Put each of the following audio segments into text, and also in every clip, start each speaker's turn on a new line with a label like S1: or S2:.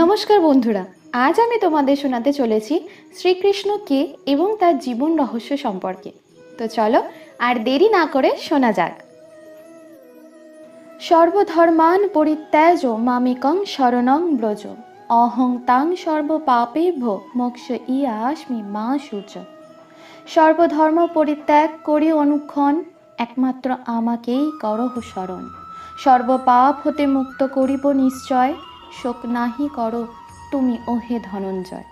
S1: নমস্কার বন্ধুরা, আজ আমি তোমাদের শোনাতে চলেছি শ্রীকৃষ্ণ কে এবং তার জীবন রহস্য সম্পর্কে। তো চলো, আর দেরি না করে শোনা যাক। সর্বধর্মান পরিত্যাজ মামিকং শরণং ব্রজ, অহং তাং সর্বপাপেভ্য মোক্ষ ইয়াস্মি মা সূর্য সর্বধর্ম পরিত্যাগ করি অনুক্ষণ একমাত্র আমাকেই করহ স্মরণ সর্বপাপ হতে মুক্ত করিব নিশ্চয়, শোক নাহি করো তুমি ওহে ধনঞ্জয়।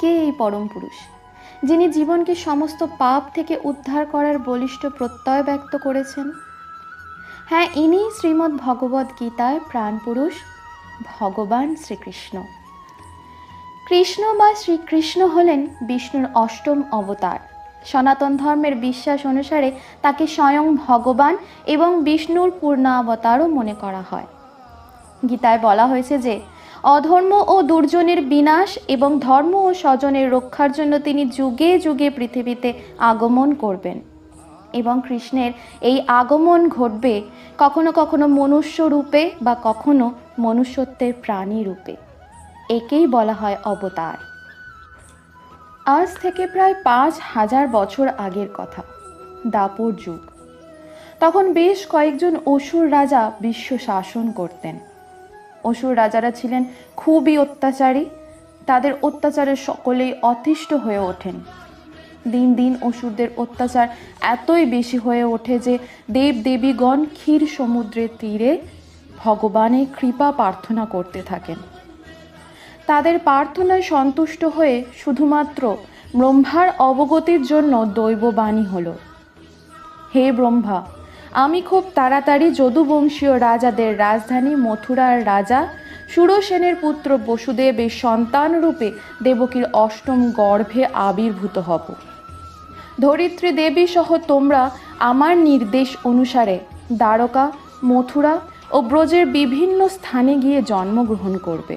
S1: কে এই পরম পুরুষ, যিনি জীবনকে সমস্ত পাপ থেকে উদ্ধার করার বলিষ্ঠ প্রত্যয় ব্যক্ত করেছেন? হ্যাঁ ইনি শ্রীমদ্ ভগবদ গীতায় প্রাণপুরুষ ভগবান শ্রীকৃষ্ণ। কৃষ্ণ বা শ্রীকৃষ্ণ হলেন বিষ্ণুর অষ্টম অবতার। সনাতন ধর্মের বিশ্বাস অনুসারে তাকে স্বয়ং ভগবান এবং বিষ্ণুর পূর্ণাবতারও মনে করা হয়। গীতায় বলা হয়েছে যে, অধর্ম ও দুর্জনের বিনাশ এবং ধর্ম ও স্বজনের রক্ষার জন্য তিনি যুগে যুগে পৃথিবীতে আগমন করবেন। এবং কৃষ্ণের এই আগমন ঘটবে কখনো কখনো মনুষ্য রূপে বা কখনো মনুষ্যত্বের প্রাণী রূপে। একেই বলা হয় অবতার। আজ থেকে প্রায় পাঁচ হাজার বছর আগের কথা, দাপর যুগ। তখন বেশ কয়েকজন অসুর রাজা বিশ্ব শাসন করতেন। অসুর রাজারা ছিলেন খুবই অত্যাচারী, তাদের অত্যাচারে সকলেই অতিষ্ঠ হয়ে ওঠেন। দিন দিন অসুরদের অত্যাচার এতই বেশি হয়ে ওঠে যে দেব দেবীগণ ক্ষীর সমুদ্রের তীরে ভগবানের কৃপা প্রার্থনা করতে থাকেন। তাদের প্রার্থনায় সন্তুষ্ট হয়ে শুধুমাত্র ব্রহ্মার অবগতির জন্য দৈববাণী হলো। হে ব্রহ্মা, আমি খুব তাড়াতাড়ি যদুবংশীয় রাজাদের রাজধানী মথুরার রাজা সুরসেনের পুত্র বসুদেবের সন্তান রূপে দেবকীর অষ্টম গর্ভে আবির্ভূত হব। ধরিত্রী দেবী সহ তোমরা আমার নির্দেশ অনুসারে দ্বারকা, মথুরা ও ব্রজের বিভিন্ন স্থানে গিয়ে জন্মগ্রহণ করবে।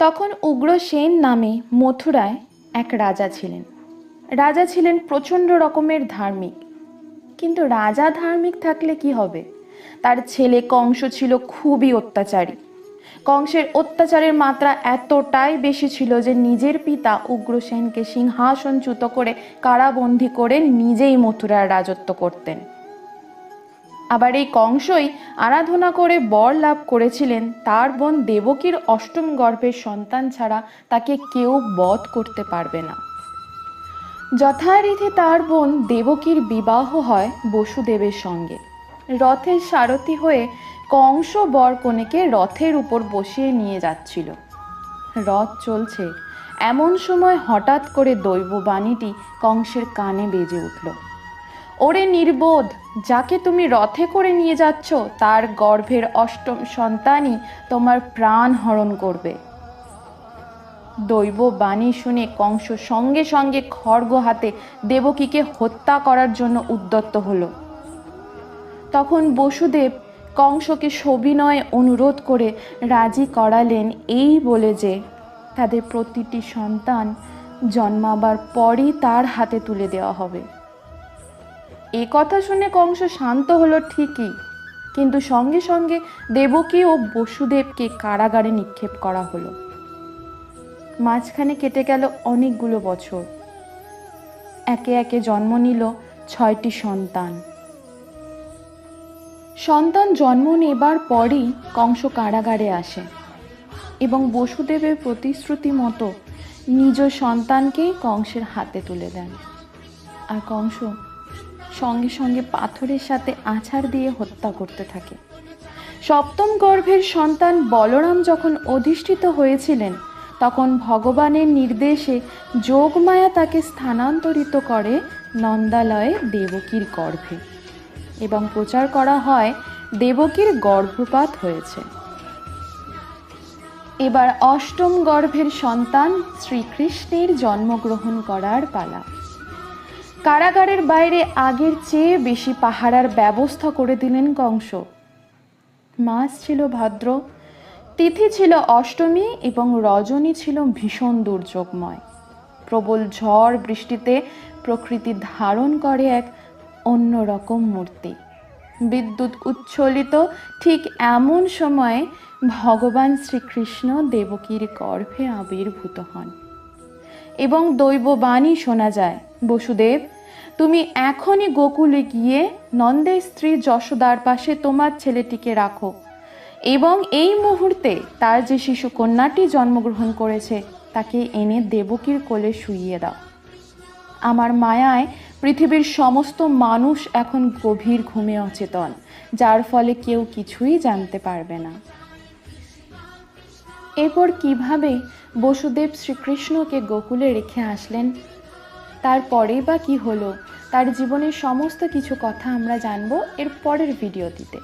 S1: তখন উগ্রসেন নামে মথুরায় এক রাজা ছিলেন। রাজা ছিলেন প্রচণ্ড রকমের ধার্মিক। কিন্তু রাজা ধার্মিক থাকলে কি হবে? তার ছেলে কংস ছিল খুবই অত্যাচারী। কংসের অত্যাচারের মাত্রা এতটাই বেশি ছিল যে নিজের পিতা উগ্রসেনকে সিংহাসনচ্যুত করে কারাবন্দী করে নিজেই মথুরার রাজত্ব করতেন। আবার এই কংসই আরাধনা করে বর লাভ করেছিলেন। তার বোন দেবকীর অষ্টম গর্ভের সন্তান ছাড়া তাকে কেউ বধ করতে পারবে না। যথারীতি তার বোন দেবকীর বিবাহ হয় বসুদেবের সঙ্গে। রথের সারথি হয়ে কংস বর কনেকে রথের উপর বসিয়ে নিয়ে যাচ্ছিল। রথ চলছে। এমন সময় হঠাৎ করে দৈব বাণীটি কংসের কানে বেজে উঠল। ওরে নির্বোধ যাকে তুমি রথে করে নিয়ে যাচ্ছ, তার গর্ভের অষ্টম সন্তানই তোমার প্রাণ হরণ করবে। দৈব বাণী শুনে কংস সঙ্গে সঙ্গে খড়গ হাতে দেবকীকে হত্যা করার জন্য উদ্যত্ত হলো। তখন বসুদেব কংসকে সবিনয়ে অনুরোধ করে রাজি করালেন এই বলে যে, তাদের প্রতিটি সন্তান জন্মাবার পরই তার হাতে তুলে দেওয়া হবে। এ কথা শুনে কংস শান্ত হলো ঠিকই, কিন্তু সঙ্গে সঙ্গে দেবকী ও বসুদেবকে কারাগারে নিক্ষেপ করা হলো। মাঝখানে কেটে গেল অনেকগুলো বছর। একে একে জন্ম নিল ছয়টি সন্তান। সন্তান জন্ম নেবার পরই কংস কারাগারে আসে এবং বসুদেবের প্রতিশ্রুতি মতো নিজ সন্তানকেই কংসের হাতে তুলে দেন। আর কংস সঙ্গে সঙ্গে পাথরের সাথে আছাড় দিয়ে হত্যা করতে থাকে। সপ্তম গর্ভের সন্তান বলরাম যখন অধিষ্ঠিত হয়েছিলেন, তখন ভগবানের নির্দেশে যোগমায়া তাকে স্থানান্তরিত করে নন্দালয়ে দেবকীর গর্ভে এবং প্রচার করা হয় দেবকীর গর্ভপাত হয়েছে। এবার অষ্টম গর্ভের সন্তান শ্রীকৃষ্ণের জন্মগ্রহণ করার পালা। কারাগারের বাইরে আগের চেয়ে বেশি পাহারার ব্যবস্থা করে দিলেন কংস। মাস ছিল ভাদ্র, তিথি ছিল অষ্টমী এবং রজনী ছিল ভীষণ দুর্যোগময়। প্রবল ঝড় বৃষ্টিতে প্রকৃতি ধারণ করে এক অন্যরকম মূর্তি। বিদ্যুৎ উচ্ছ্বলিত ঠিক এমন সময়ে ভগবান শ্রীকৃষ্ণ দেবকীর গর্ভে আবির্ভূত হন। এবং দৈববাণী শোনা যায়। বসুদেব, তুমি এখনই গোকুলে গিয়ে নন্দের স্ত্রী যশোদার পাশে তোমার ছেলেটিকে রাখো এবং এই মুহূর্তে তার যে শিশু কন্যাটি জন্মগ্রহণ করেছে, তাকে এনে দেবকীর কোলে শুইয়ে দাও। আমার মায়ায় পৃথিবীর সমস্ত মানুষ এখন গভীর ঘুমে অচেতন, যার ফলে কেউ কিছুই জানতে পারবে না। এরপর কীভাবে বসুদেব শ্রীকৃষ্ণকে গোকুলে রেখে আসলেন? তারপরে বা কি হলো? তার জীবনের সমস্ত কিছু কথা আমরা জানব এর পরের ভিডিওটিতে।